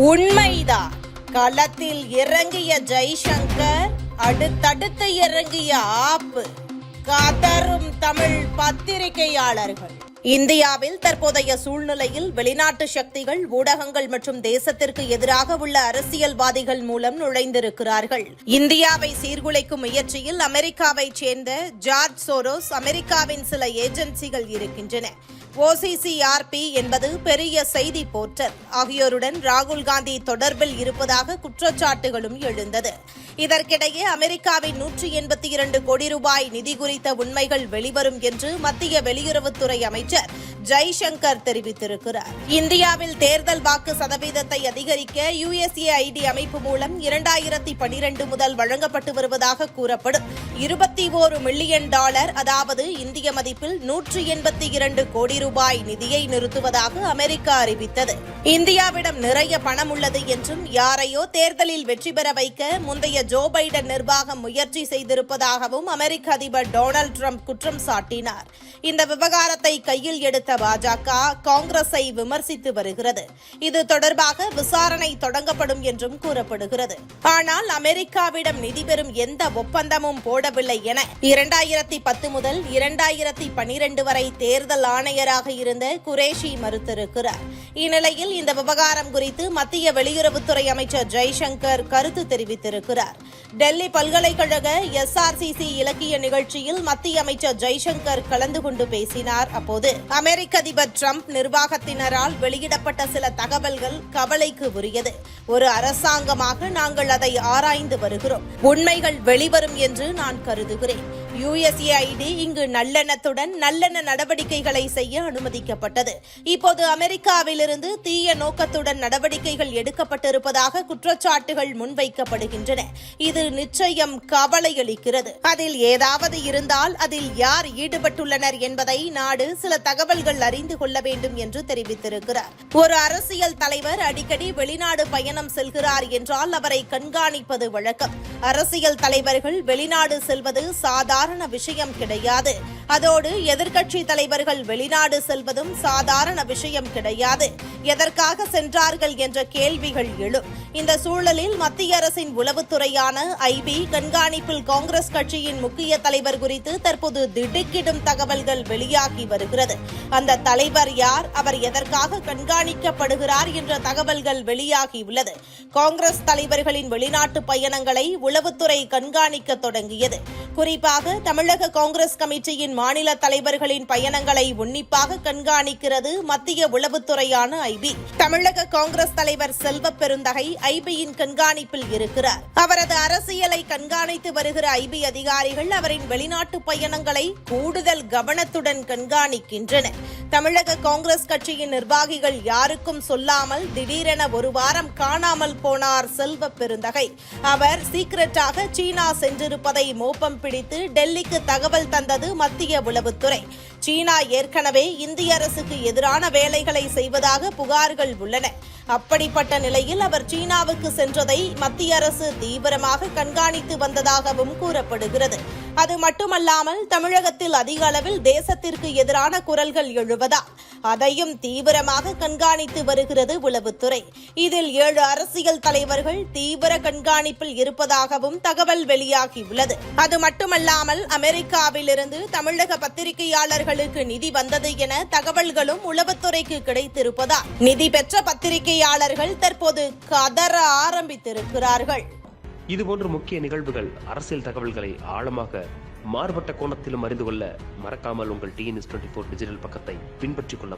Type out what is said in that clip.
உண்மைதான் களத்தில் இறங்கிய ஜெய்சங்கர் அடுத்தடுத்து இறங்கிய ஆப்பு. கதரும் தமிழ் பத்திரிகையாளர்கள். இந்தியாவில் தற்போதைய சூழ்நிலையில் வெளிநாட்டு சக்திகள் ஊடகங்கள் மற்றும் தேசத்திற்கு எதிராக உள்ள அரசியல்வாதிகள் மூலம் நுழைந்திருக்கிறார்கள். இந்தியாவை சீர்குலைக்கும் முயற்சியில் அமெரிக்காவைச் சேர்ந்த ஜார்ஜ் சோரோஸ் அமெரிக்காவின் சில ஏஜென்சிகள் இருக்கின்றன. ஓசிசிஆர்பி என்பது பெரிய செய்தி போர்ட்டல். ஆகியோருடன் ராகுல் காந்தி தொடர்பில் இருப்பதாக குற்றச்சாட்டுகளும் எழுந்தது. இதற்கிடையே அமெரிக்காவின் நூற்றி எண்பத்தி இரண்டு கோடி ரூபாய் நிதி குறித்த உண்மைகள் வெளிவரும் என்று மத்திய வெளியுறவுத்துறை அமைச்சர் அமைச்சர் ஜெய்சங்கர் தெரிவித்திருக்கிறார். இந்தியாவில் தேர்தல் வாக்கு சதவீதத்தை அதிகரிக்க யுஎஸ்ஏஐடி அமைப்பு மூலம் இரண்டாயிரத்தி பனிரெண்டு முதல் வழங்கப்பட்டு வருவதாக கூறப்படும். இருபத்தி ஓரு மில்லியன் டாலர் அதாவது இந்திய மதிப்பில் நூற்றி எண்பத்தி இரண்டு கோடி ரூபாய் நிதியை நிறுத்துவதாக அமெரிக்கா அறிவித்தது. இந்தியாவிடம் நிறைய பணம் உள்ளது என்றும் யாரையோ தேர்தலில் வெற்றி பெற வைக்க முந்தைய ஜோ பைடன் நிர்வாகம் முயற்சி செய்திருப்பதாகவும் அமெரிக்க அதிபர் டொனால்டு ட்ரம்ப் குற்றம் சாட்டினார். இந்த விவகாரத்தை கையில் எடுத்த பாஜக காங்கிரஸை விமர்சித்து வருகிறது. இது தொடர்பாக விசாரணை தொடங்கப்படும் என்றும் கூறப்படுகிறது. ஆனால் அமெரிக்காவிடம் நிதி பெறும் எந்த ஒப்பந்தமும் போடவில்லை என இரண்டாயிரத்தி பத்து முதல் இரண்டாயிரத்தி பனிரெண்டு வரை தேர்தல் ஆணையராக இருந்த குரேஷி மறுத்திருக்கிறார். இந்நிலையில் இந்த விவகாரம் குறித்து மத்திய வெளியுறவுத்துறை அமைச்சர் ஜெய்சங்கர் கருத்து தெரிவித்திருக்கிறார். டெல்லி பல்கலைக்கழக எஸ்ஆர்சிசி இலக்கிய நிகழ்ச்சியில் மத்திய அமைச்சர் ஜெய்சங்கர் கலந்து கொண்டு பேசினார். அப்போது அமெரிக்க அதிபர் டிரம்ப் நிர்வாகத்தினரால் வெளியிடப்பட்ட சில தகவல்கள் கவலைக்கு உரியது. ஒரு அரசாங்கமாக நாங்கள் அதை ஆராய்ந்து வருகிறோம். உண்மைகள் வெளிவரும் என்று நான் கருதுகிறேன். யுஎஸ்ஏஐடி இங்கு நல்லெண்ணத்துடன் நல்லெண்ண நடவடிக்கைகளை செய்ய அனுமதிக்கப்பட்டது. இப்போது அமெரிக்காவிலிருந்து தீய நோக்கத்துடன் நடவடிக்கைகள் எடுக்கப்பட்டிருப்பதாக குற்றச்சாட்டுகள் முன்வைக்கப்படுகின்றன. இது நிச்சயம் கவலையளிக்கிறது அதில் ஏதாவது இருந்தால் அதில் யார் ஈடுபட்டுள்ளனர் என்பதை நாடு சில தகவல்கள் அறிந்து கொள்ள வேண்டும் என்று தெரிவித்திருக்கிறார். ஒரு அரசியல் தலைவர் அடிக்கடி வெளிநாடு பயணம் செல்கிறார் என்றால் அவரை கண்காணிப்பது வழக்கம். அரசியல் தலைவர்கள் வெளிநாடு செல்வது சாதாரண விஷயம் கிடையாது. அதோடு எதிர்க்கட்சி தலைவர்கள் வெளிநாடு செல்வதும் சாதாரண விஷயம் கிடையாது. எதற்காக சென்றார்கள் என்ற கேள்விகள் எழும். இந்த சூழலில் மத்திய அரசின் உளவுத்துறையான ஐபி கண்காணிப்பில் காங்கிரஸ் கட்சியின் முக்கிய தலைவர் குறித்து தற்போது திடுக்கிடும் தகவல்கள் வெளியாகி வருகிறது. அந்த தலைவர் யார்? அவர் எதற்காக கண்காணிக்கப்படுகிறார் என்ற தகவல்கள் வெளியாகியுள்ளது காங்கிரஸ் தலைவர்களின் வெளிநாட்டு பயணங்களை உளவுத்துறை கண்காணிக்க தொடங்கியது. குறிப்பாக தமிழக காங்கிரஸ் கமிட்டியின் மாநில தலைவர்களின் பயணங்களை உன்னிப்பாக கண்காணிக்கிறது மத்திய உளவுத்துறையான ஐபி தமிழக காங்கிரஸ் தலைவர் செல்வ பெருந்தகை ஐபியின் கண்காணிப்பில் இருக்கிறார். அவரது அரசியலை கண்காணித்து வருகிற ஐபி அதிகாரிகள் அவரின் வெளிநாட்டு பயணங்களை கூடுதல் கவனத்துடன் கண்காணிக்கின்றனர். தமிழக காங்கிரஸ் கட்சியின் நிர்வாகிகள் யாருக்கும் சொல்லாமல் திடீரென ஒரு வாரம் காணாமல் போனார் செல்வ பெருந்தகை. அவர் சீக்கிரட்டாக சீனா சென்றிருப்பதை மோப்பம் பிடித்து டெல்லிக்கு தகவல் தந்தது மத்திய உளவுத்துறை. சீனா ஏற்கனவே இந்திய அரசுக்கு எதிரான வேலைகளை செய்வதாக புகார்கள் உள்ளன. அப்படிப்பட்ட நிலையில் அவர் சீனாவுக்கு சென்றதை மத்திய அரசு தீவிரமாக கண்காணித்து வந்ததாகவும் கூறப்படுகிறது. அது மட்டுமல்லாமல் தமிழகத்தில் அதிக அளவில் தேசத்திற்கு எதிரான குரல்கள் எழுவதால் அதையும் தீவிரமாக கண்காணித்து வருகிறது உளவுத்துறை. இதில் ஏழு அரசியல் தலைவர்கள் தீவிர கண்காணிப்பில் இருப்பதாகவும் தகவல் வெளியாகியுள்ளது. அது மட்டுமல்லாமல் அமெரிக்காவிலிருந்து தமிழக பத்திரிகையாளர்களுக்கு நிதி வந்தது என தகவல்களும் உளவுத்துறைக்கு கிடைத்திருப்பதால் நிதி பெற்ற பத்திரிகையாளர்கள் தற்போது கதற ஆரம்பித்திருக்கிறார்கள். இதுபோன்ற முக்கிய நிகழ்வுகள் அரசியல் தகவல்களை ஆழமாக மாறுபட்ட கோணத்திலும் அறிந்து கொள்ள மறக்காமல் உங்கள் டிஎன்எஸ் டுவெண்ட்டி ஃபோர் டிஜிட்டல் பக்கத்தை பின்பற்றிக் கொள்ள